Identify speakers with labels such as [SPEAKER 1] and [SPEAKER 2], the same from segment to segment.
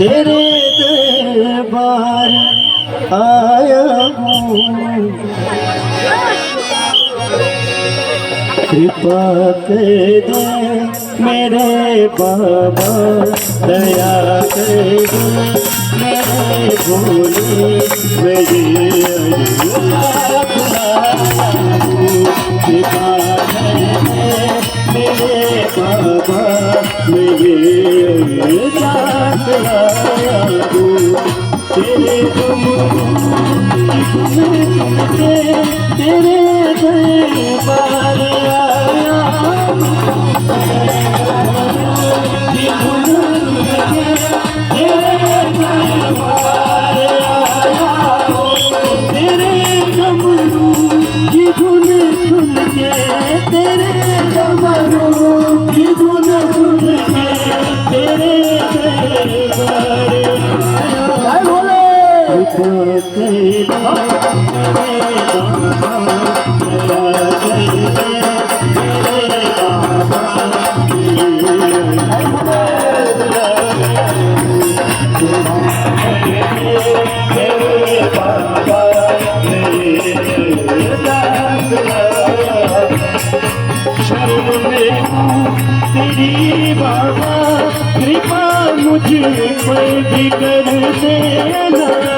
[SPEAKER 1] तेरे दरबार आया हूँ। कृपा कर दे मेरे बाबा, दया कर दे मेरे भोले, मेरे कृपा तेरे तुम तेरे दरबार आया बाबा कृपा मुझ पर भी कर देना।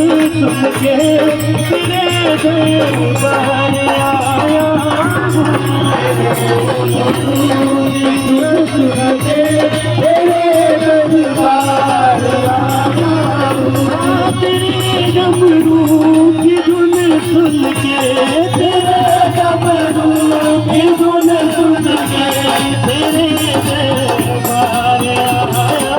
[SPEAKER 1] सुयाेरू गुल सुले रूपी गुन सुल गे माया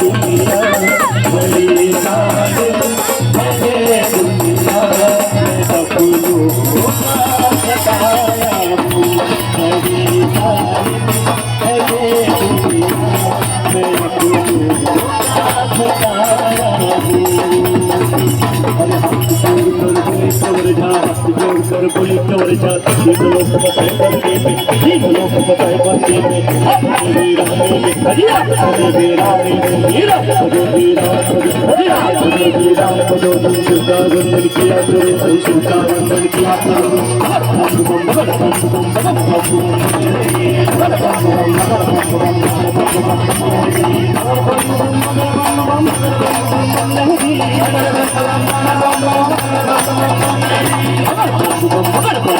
[SPEAKER 1] दुनिया जोड़ कर बोले कवर जा ये तो लोग बताए बनने में ये तो लोग बताए बनने में मेरी रानी में खड़िया मेरी रानी में हीरा जो हीरा जो हीरा जो हीरा जो तुम सुधा बंधन किया तेरे से सुधा बंधन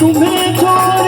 [SPEAKER 1] तुम्हें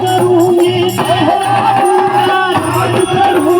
[SPEAKER 1] करूँगी राज करूँगी